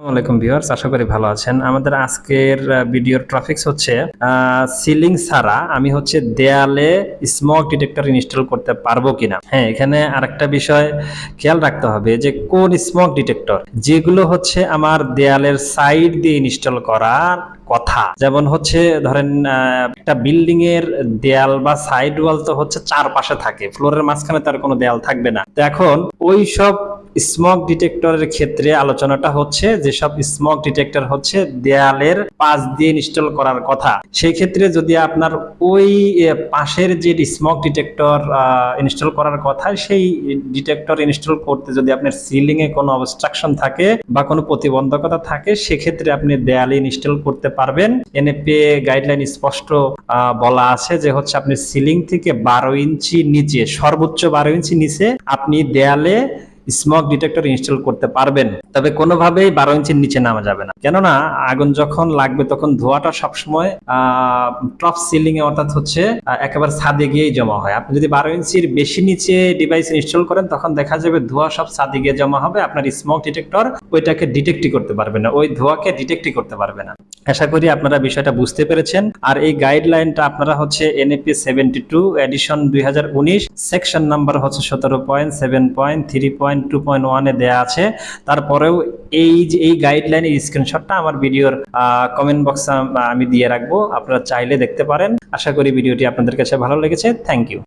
আসসালামু আলাইকুম ভিউয়ার্স, আশা করি ভালো আছেন। আমাদের আজকের ভিডিওর ট্রাফিক্স হচ্ছে সিলিং ছাড়া আমি হচ্ছে দেয়ালে স্মোক ডিটেক্টর ইনস্টল করতে পারব কিনা। হ্যাঁ এখানে আরেকটা বিষয় খেয়াল রাখতে হবে যে, কোন স্মোক ডিটেক্টর যেগুলো হচ্ছে আমার দেয়ালের সাইড দিয়ে ইনস্টল করার কথা। যেমন হচ্ছে, ধরেন একটা বিল্ডিং এর দেয়াল বা সাইড ওয়াল তো হচ্ছে চারপাশে থাকে ফ্লোরের মাঝখানে তার কোনো দেয়াল থাকবে না। তো এখন ওই সব স্মোক ডিটেক্টরের ক্ষেত্রে আলোচনাটা হচ্ছে যেসব স্মক ডিটেক্টর হচ্ছে দেয়ালের পাশ দিয়ে ইনস্টল করার কথা। সেই ক্ষেত্রে যদি আপনার ওই পাশের যে স্মক ডিটেক্টর ইনস্টল করার কথা, সেই ডিটেক্টর ইনস্টল করতে যদি আপনার সিলিং এ কোনো অবস্ট্রাকশন থাকে বা কোনো প্রতিবন্ধকতা থাকে, সেক্ষেত্রে আপনি দেয়ালে ইনস্টল করতে পারবেন। এনএপিএ গাইডলাইন স্পষ্ট বলা আছে যে হচ্ছে আপনি সিলিং থেকে বারো ইঞ্চি নিচে, সর্বোচ্চ বারো ইঞ্চি নিচে আপনি দেয়ালে স্মোক ডিটেক্টর ইনস্টল করতে পারবেন। তবে কোনোভাবেই বারো ইঞ্চির নিচে নামা যাবে না। কেননা আগুন যখন লাগবে তখন ধোঁয়াটা সবসময় টপ সিলিং এ অর্থাৎ হচ্ছে একেবারে ছাদে গিয়েই জমা হয়। আপনি যদি বারো ইঞ্চির বেশি নিচে ডিভাইস ইনস্টল করেন, তখন দেখা যাবে ধোঁয়া সব ছাদে গিয়ে জমা হবে। আপনার স্মক ডিটেক্টর ওইটাকে ডিটেক্টই করতে পারবে না। ওই ধোঁয়াকে ডিটেক্টই করতে পারবে না। আশা করি আপনারা বিষয়টা বুঝতে পেরেছেন। আর এই গাইডলাইনটা আপনারা হচ্ছে এনএপি সেভেন্টি টু এডিশন দুই হাজার উনিশ সেকশন নাম্বার হচ্ছে সতেরো point seven point three point two point ওয়ানে দেওয়া আছে। তারপরেও এই যে, এই গাইডলাইনের স্ক্রিনশটটা আমার ভিডিওর কমেন্ট বক্সে আমি দিয়ে রাখব। আপনারা চাইলে দেখতে পারেন। আশা করি ভিডিওটি আপনাদের কাছে ভালো লেগেছে। Thank you